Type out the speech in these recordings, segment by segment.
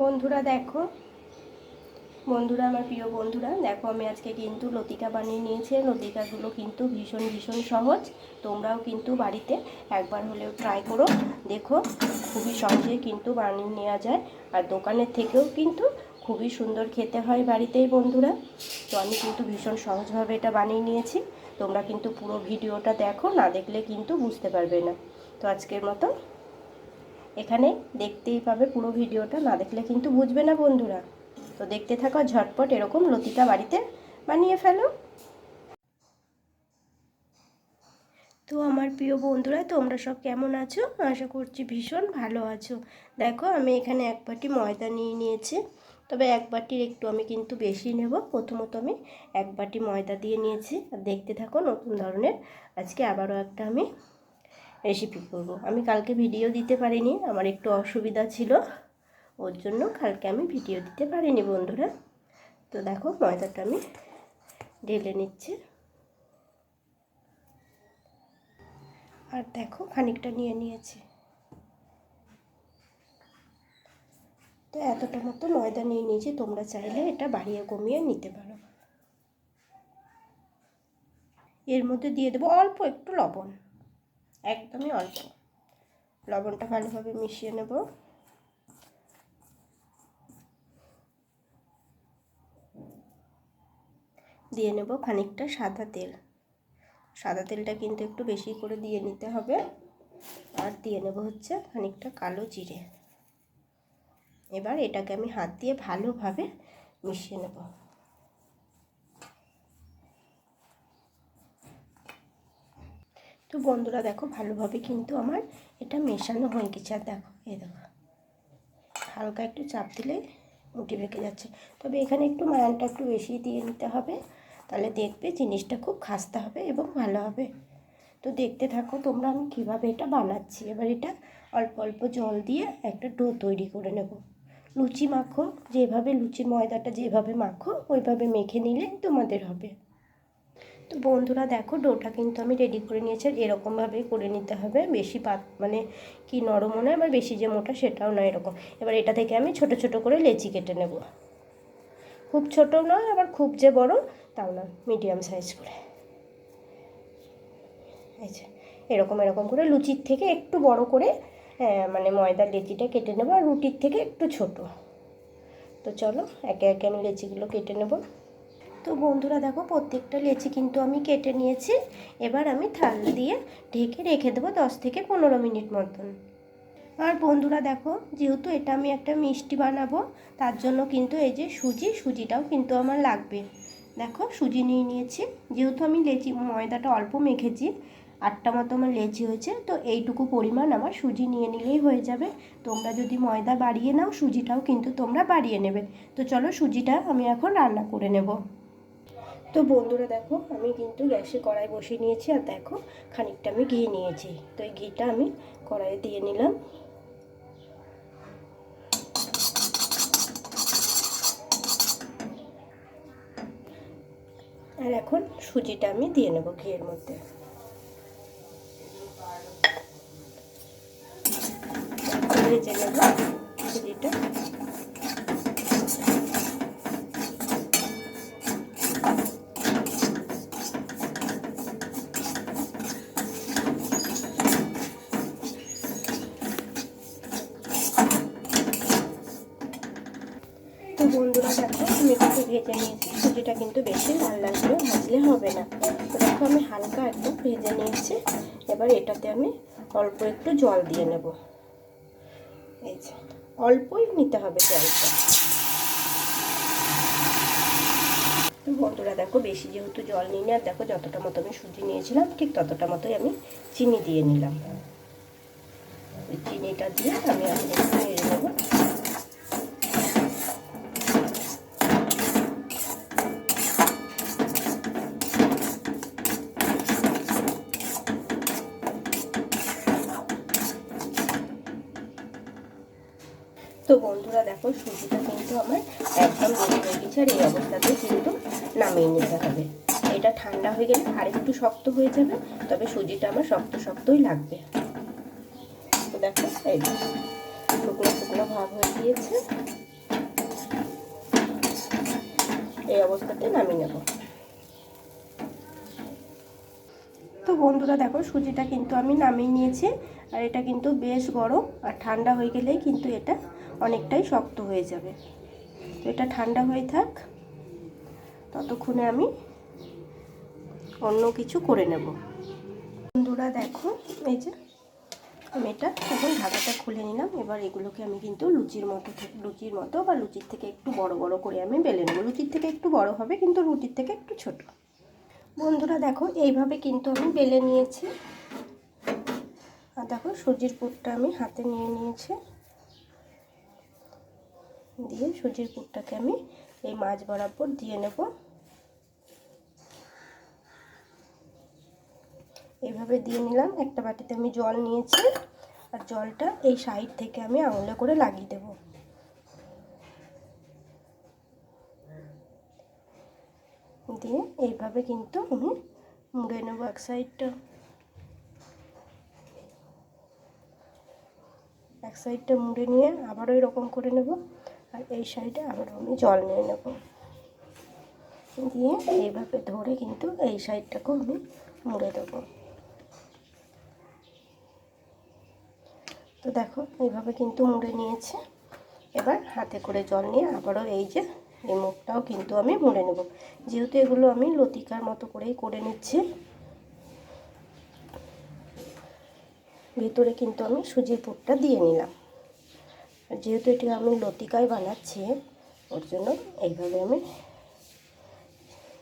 বন্ধুরা দেখো। বন্ধুরা, আমার প্রিয় বন্ধুরা, দেখো আমি আজকে কিন্তু লতিকা বানিয়ে নিয়েছি। লতিকাগুলো কিন্তু ভীষণ ভীষণ সহজ। তোমরাও কিন্তু বাড়িতে একবার হলেও ট্রাই করো। দেখো, খুবই সহজেই কিন্তু বানিয়ে নেওয়া যায়। আর দোকানের থেকেও কিন্তু খুবই সুন্দর খেতে হয় বাড়িতেই, বন্ধুরা। তো আমি কিন্তু ভীষণ সহজভাবে এটা বানিয়ে নিয়েছি। তোমরা কিন্তু পুরো ভিডিওটা দেখো, না দেখলে কিন্তু বুঝতে পারবে না। তো আজকের মতো এখানে দেখতেই পাবে পুরো ভিডিওটা, না দেখলে কিন্তু বুঝবে না বন্ধুরা। তো দেখতে থাকো, ঝটপট এরকম লতিকা বাড়িতে বানিয়ে ফেলো। তো আমার প্রিয় বন্ধুরা, তোমরা সব কেমন আছো? আশা করছি ভীষণ ভালো আছো। দেখো, আমি এখানে এক বাটি ময়দা নিয়ে নিয়েছি। তবে এক বাটির একটু আমি কিন্তু বেশি নেব। প্রথমত আমি এক বাটি ময়দা দিয়ে নিয়েছি। আর দেখতে থাকো, নতুন ধরনের। আজকে আবারও একটা আমি রেসিপি করব। আমি কালকে ভিডিও দিতে পারিনি, আমার একটু অসুবিধা ছিল, ওর জন্য কালকে আমি ভিডিও দিতে পারিনি বন্ধুরা। তো দেখো, ময়দাটা আমি ঢেলে নিচ্ছি। আর দেখো, খানিকটা নিয়ে নিয়েছি। তো এতটা মতো ময়দা নিয়ে নিয়েছি, তোমরা চাইলে এটা বাড়িয়ে কমিয়ে নিতে পারো। এর মধ্যে দিয়ে দেবো অল্প একটু লবণ। একদমই অল্প লবণটা ভালোভাবে মিশিয়ে নেব। দিয়ে নেব খানিকটা সাদা তেল। সাদা তেলটা কিন্তু একটু বেশি করে দিয়ে নিতে হবে। আর দিয়ে নেব হচ্ছে খানিকটা কালো জিরে। এবার এটাকে আমি হাত দিয়ে ভালোভাবে মিশিয়ে নেব। তো বন্ধুরা দেখো ভালোভাবে কিন্তু আমার এটা মেশানো হয়ে গেছে। আর দেখো, এই দেখো। হালকা একটু চাপ দিলে মুটি বেঁকে যাচ্ছে। তবে এখানে একটু মায়ানটা একটু বেশি দিয়ে নিতে হবে। তাহলে দেখবে জিনিসটা খুব খাস্তা হবে এবং ভালো হবে। তো দেখতে থাকো তোমরা আমি কীভাবে এটা বানাচ্ছি। এবার এটা অল্প অল্প জল দিয়ে একটা ডো তৈরি করে নেব। লুচি মাখো, যেভাবে লুচির ময়দাটা যেভাবে মাখো, ওইভাবে মেখে নিলে তোমাদের হবে। তো বন্ধুরা দেখো, ডোটা কিন্তু আমি রেডি করে নিয়েছি এরকমভাবে করে নিতে হবে। বেশি পাত মানে কি নরমও নয়, আবার বেশি যে মোটা সেটাও নয় এরকম। এবার এটা থেকে আমি ছোট ছোট করে লেচি কেটে নেব। খুব ছোট নয়, আবার খুব যে বড়, তাও না মিডিয়াম সাইজ করে। যে, এরকম এরকম করে লুচির থেকে একটু বড় করে মানে ময়দার লেচিটা কেটে নেব, আর রুটির থেকে একটু ছোট। তো চলো, একে একে আমি লেচিগুলো কেটে নেব। তো বন্ধুরা দেখো, প্রত্যেকটা লেচি কিন্তু আমি কেটে নিয়েছি। এবার আমি থাল দিয়ে ঢেকে রেখে দেবো দশ থেকে পনেরো মিনিট মতন। আর বন্ধুরা দেখো, যেহেতু এটা আমি একটা মিষ্টি বানাবো, তার জন্য কিন্তু এই যে সুজি, সুজিটাও কিন্তু আমার লাগবে। দেখো, সুজি নিয়ে নিয়েছি। যেহেতু আমি লেচি, ময়দাটা অল্প মেখেছি, আটটা মতো আমার লেচি হয়েছে, তো এইটুকু পরিমাণ আমার সুজি নিয়ে নিলেই হয়ে যাবে। তোমরা যদি ময়দা বাড়িয়ে নাও, সুজিটাও কিন্তু তোমরা বাড়িয়ে নেবে। তো চলো সুজিটা আমি এখন রান্না করে নেব। তো বন্ধুরা দেখো, আমি কিন্তু গ্যাসে কড়াই বসিয়ে নিয়েছি আর দেখো খানিকটা আমি ঘি নিয়েছি। তো এই ঘিটা আমি কড়াইয়ে দিয়ে নিলাম। আর এখন সুজিটা আমি দিয়ে নেব ঘিয়ের মধ্যে। ভেজে নেব সুজিটা তো বন্ধুরা দেখো আমি একটু ভেজে নিয়েছি। সুজিটা কিন্তু বেশি লাল করে ভাজলে হবে না। তো দেখো আমি হালকা একটু ভেজে নিয়েছি। এবার এটাতে আমি অল্প একটু জল দিয়ে নেব। এই যে, অল্পই নিতে হবে জলটা বন্ধুরা, দেখো বেশি যেহেতু জল নিই আর দেখো যতটা মতো আমি সুজি নিয়েছিলাম, ঠিক ততটা মতোই আমি চিনি দিয়ে নিলাম। চিনিটা দিয়ে আমি নেড়ে নেব। তো বন্ধুরা দেখো, সুজিটা কিন্তু আমার একদম পিছার হয়ে গেছে আর এই অবস্থাতে কিন্তু নামিয়ে নিতে হবে। এটা ঠান্ডা হয়ে গেলে আর একটু শক্ত হয়ে যাবে, তবে সুজিটা আমার শক্ত শক্তই লাগবে। তো দেখো, এই শুকনো শুকনো ভাব হয়ে গিয়েছে। এই অবস্থাতে নামিয়ে নেব। তো বন্ধুরা দেখো, সুজিটা কিন্তু আমি নামিয়ে নিয়েছি, আর এটা কিন্তু বেশ গরম, আর ঠান্ডা হয়ে গেলেই কিন্তু এটা অনেকটাই শক্ত হয়ে যাবে। তো এটা ঠান্ডা হয়ে থাক। ততক্ষণে আমি অন্য কিছু করে নেব। বন্ধুরা, দেখো, এই যে আমি এটা এখন ঢাকাটা খুলে নিলাম। এবার এগুলোকে আমি কিন্তু লুচির মতো লুচির মতো বা লুচির থেকে একটু বড় বড় করে আমি বেলে নেব। লুচির থেকে একটু বড় হবে, কিন্তু রুটির থেকে একটু ছোট। বন্ধুরা, দেখো, এইভাবে কিন্তু আমি বেলে নিয়েছি। আর দেখো সুজির পুরটা আমি হাতে নিয়ে নিয়েছি। দিয়ে সুজির পুরটাকে আমি এই মাছ বরাবর দিয়ে নেব। এইভাবে দিয়ে নিলাম। একটা বাটিতে আমি জল নিয়েছি আর জলটা এই সাইড থেকে আমি আঙুলে করে লাগিয়ে দেব। দিয়ে এইভাবে কিন্তু আমি মুড়ে নেব এক সাইডটা। এক সাইডটা মুড়ে নিয়ে আবারও এরকম করে নেব। আর এই সাইডে আবারও আমি জল নিয়ে নেব। দিয়ে এইভাবে ধরে কিন্তু এই সাইডটাকেও আমি মুড়ে দেবো। তো দেখো, এইভাবে কিন্তু মুড়ে নিয়েছে। এবার হাতে করে জল নিয়ে আবারও এই যে এই মুখটাও কিন্তু আমি মুড়ে নেব। যেহেতু এগুলো আমি লতিকার মতো করেই করে নিচ্ছি, ভিতরে কিন্তু আমি সুজির পুরটা দিয়ে নিলাম। যেহেতু এটি আমি লতিকায় বানাচ্ছি, ওর জন্য এইভাবে আমি,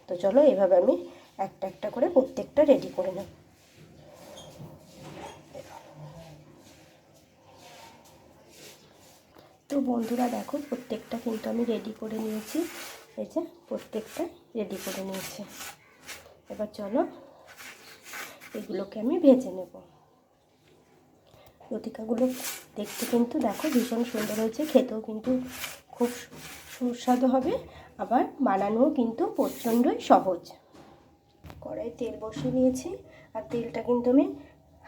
তো চলো এইভাবে আমি একটা একটা করে প্রত্যেকটা রেডি করে নেব তো বন্ধুরা দেখো, প্রত্যেকটা কিন্তু আমি রেডি করে নিয়েছি। এই যে, প্রত্যেকটা রেডি করে নিয়েছি। এবার চলো, এগুলোকে আমি ভেজে নেব। লতিকাগুলো দেখতে কিন্তু দেখো ভীষণ সুন্দর হয়েছে, খেতেও কিন্তু খুব সুস্বাদু হবে, আবার বানানোও কিন্তু প্রচণ্ডই সহজ। কড়াই তেল বসিয়ে নিয়েছি, আর তেলটা কিন্তু আমি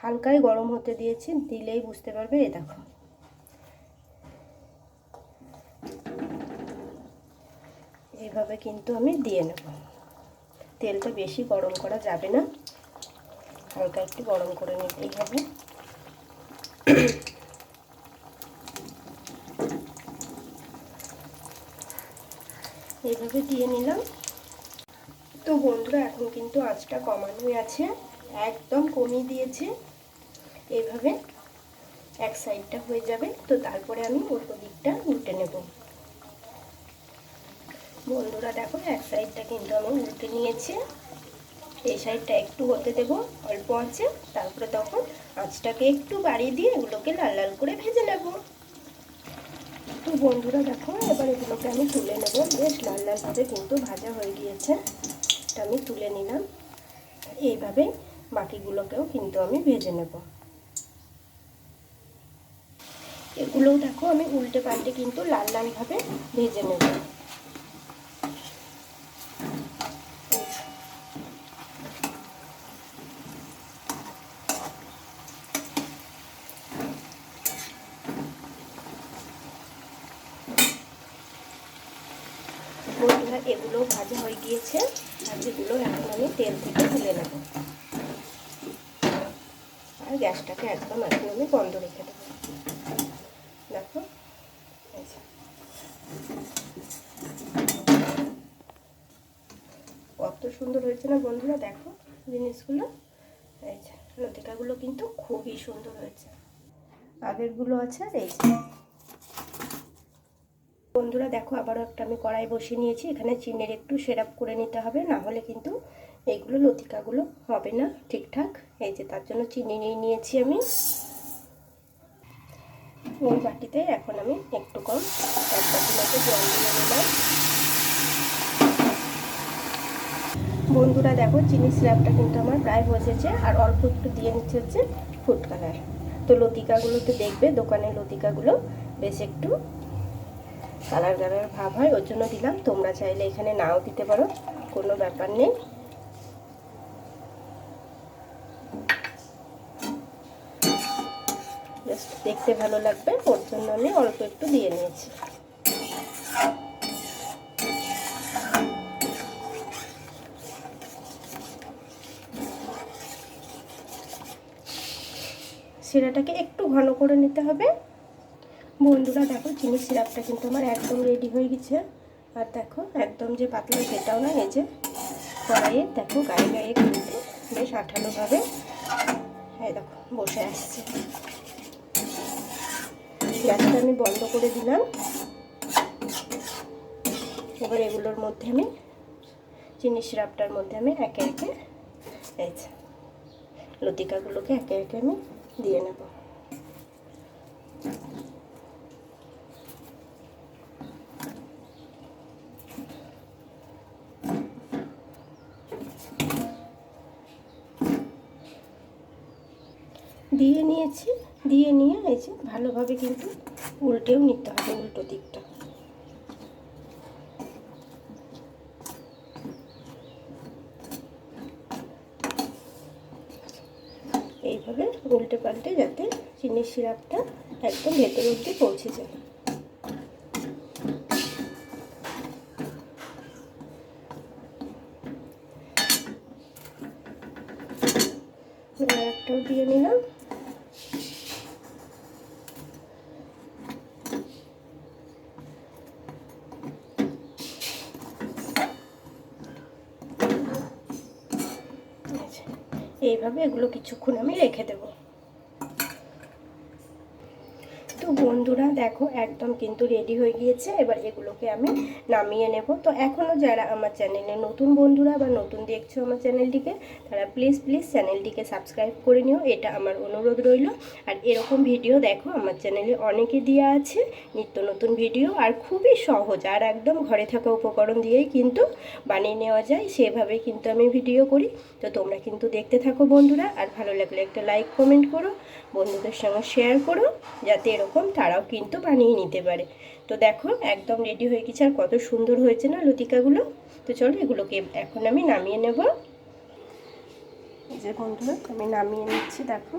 হালকাই গরম হতে দিয়েছি, দিলেই বুঝতে পারবে, এ দেখো। এইভাবে কিন্তু আমি দিয়ে নেব। তেলটা বেশি গরম করা যাবে না, হালকা একটু গরম করে নিতেই হবে। এইভাবে দিয়ে নিলাম। তো বন্ধুরা, এখন কিন্তু আঁচটা কমানোই আছে, একদম কমিয়ে দিয়েছে। এইভাবে এক সাইডটা হয়ে যাবে। তো তারপরে আমি উল্টো দিকটা উল্টে নেব। বন্ধুরা, দেখো, এক সাইডটা কিন্তু আমি উল্টে নিয়েছি। এই সাইডটা একটু হতে দেব, অল্প আছে। তারপরে তখন আঁচটাকে একটু বাড়িয়ে দিয়ে এগুলোকে লাল লাল করে ভেজে নেব। তো বন্ধুরা দেখো, এবার এগুলোকে আমি তুলে নেব। বেশ লাল লালভাবে কিন্তু ভাজা হয়ে গিয়েছে। এটা আমি তুলে নিলাম। এইভাবে বাকিগুলোকেও কিন্তু আমি ভেজে নেব। এগুলোও দেখো, আমি উল্টে পাল্টে কিন্তু লাল লালভাবে ভেজে নেব বন্ধুরা এগুলো ভাজা হয়ে গিয়েছে আর যেগুলো এখন আমি তেল থেকে তুলে নেব। আর গ্যাসটাকে একদম এখন আমি বন্ধ রেখে দেবো। দেখো কত সুন্দর হয়েছে না বন্ধুরা, দেখো জিনিসগুলো। যে, লতিকাগুলো কিন্তু খুবই সুন্দর হয়েছে। আগেরগুলো আছে আর এই বন্ধুরা দেখো, আবারও একটা আমি কড়াই বসিয়ে নিয়েছি। এখানে চিনির একটু সেরাপ করে নিতে হবে, না হলে কিন্তু এইগুলো লতিকাগুলো হবে না ঠিকঠাক। এই যে তার জন্য চিনি নিয়ে নিয়েছি আমি। ওই বাটিতে এখন আমি একটু কম এক বাটি মতো জল দিয়ে নিলাম বন্ধুরা দেখো, চিনি সিরাপটা কিন্তু আমার প্রায় বসেছে আর অল্প একটু দিয়ে নিচ্ছে হচ্ছে ফুড কালার। তো লতিকাগুলোতে দেখবে, দোকানের লতিকাগুলো বেশ একটু কালার কালার ভাব হয়, ওর জন্য দিলাম। তোমরা চাইলে এখানে নাও দিতে পারো, কোনো ব্যাপার নেই। দেখতে ভালো লাগবে, ওর জন্য আমি অল্প একটু দিয়ে নিয়েছি। সিরাটাকে একটু ঘন করে নিতে হবে। বন্ধুরা, দেখো চিনি সিরাপটা কিন্তু আমার একদম রেডি হয়ে গেছে। আর দেখো, একদম যে পাতলা, সেটাও না, এই যে কড়াইয়ে, দেখো গায়ে গায়ে কিন্তু বেশ আঠালোভাবে হ্যাঁ দেখো, বসে আসছে গ্যাসটা আমি বন্ধ করে দিলাম। এবার এগুলোর মধ্যে আমি, চিনি সিরাপটার মধ্যে আমি একে একে, এই লতিকাগুলোকে একে একে আমি দিয়ে নেব দিয়ে নিয়েছি দিয়ে নিয়ে এই যে ভালোভাবে কিন্তু উল্টেও নিতে হবে উল্টো দিকটা। এইভাবে উল্টে পাল্টে যাতে চিনির সিরাপটা একদম ভেতর অব্দি পৌঁছে যায়। একটাও দিয়ে নিলাম। এইভাবে এগুলো কিছুক্ষণ আমি রেখে দেবো তো বন্ধুরা, দেখো একদম কিন্তু রেডি হয়ে গিয়েছে। এবার এগুলোকে আমি নামিয়ে নেব। তো এখনও যারা আমার চ্যানেলে নতুন বন্ধুরা বা নতুন দেখছ আমার চ্যানেলটিকে তারা প্লিজ প্লিজ চ্যানেলটিকে সাবস্ক্রাইব করে নিও। এটা আমার অনুরোধ রইল। আর এরকম ভিডিও দেখো, আমার চ্যানেলে অনেকে দেওয়া আছে। নিত্য নতুন ভিডিও আর খুবই সহজ। আর একদম ঘরে থাকা উপকরণ দিয়েই কিন্তু বানিয়ে নেওয়া যায়। সেভাবেই কিন্তু আমি ভিডিও করি। তো তোমরা কিন্তু দেখতে থাকো বন্ধুরা। আর ভালো লাগলে একটা লাইক কমেন্ট করো। বন্ধুদের সঙ্গে শেয়ার করো। যাতে এরকম তারাও কিন্তু বানিয়ে নিতে পারে। তো দেখো, একদম রেডি হয়ে গেছে। আর কত সুন্দর হয়েছে না লতিকাগুলো? তো চলো এগুলোকে এখন আমি নামিয়ে নেব। যে বন্ধুরা, আমি নামিয়ে নিচ্ছি, দেখো।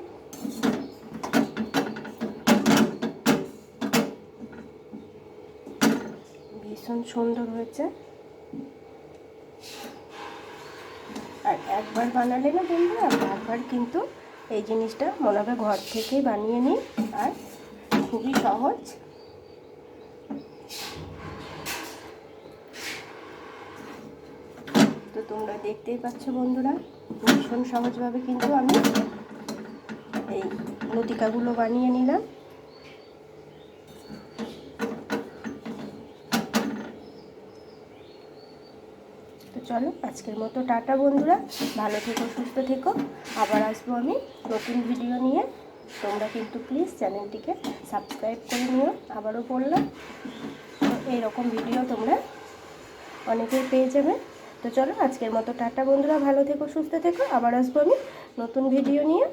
ভীষণ সুন্দর হয়েছে। আর একবার বানালে না বন্ধুরা, একবার কিন্তু এই জিনিসটা মনে হবে ঘর থেকেই বানিয়ে নিই। আর খুবই সহজ। তো তোমরা দেখতেই পাচ্ছ বন্ধুরা, ভীষণ সহজভাবে কিন্তু আমি এই লতিকাগুলো বানিয়ে নিলাম। তো চলো, আজকের মতো টাটা বন্ধুরা, ভালো থেকো, সুস্থ থেকো। আবার আসব আমি নতুন ভিডিও নিয়ে। তোমরা কিন্তু প্লিজ চ্যানেলটিকে সাবস্ক্রাইব করে নিও। আবারও বললাম, তো এইরকম ভিডিও তোমরা অনেকেই পেয়ে যাবে। তো চলো, আজকের মতো টাটা বন্ধুরা, ভালো থেকো, সুস্থ থেকো। আবার আসব আমি নতুন ভিডিও নিয়ে।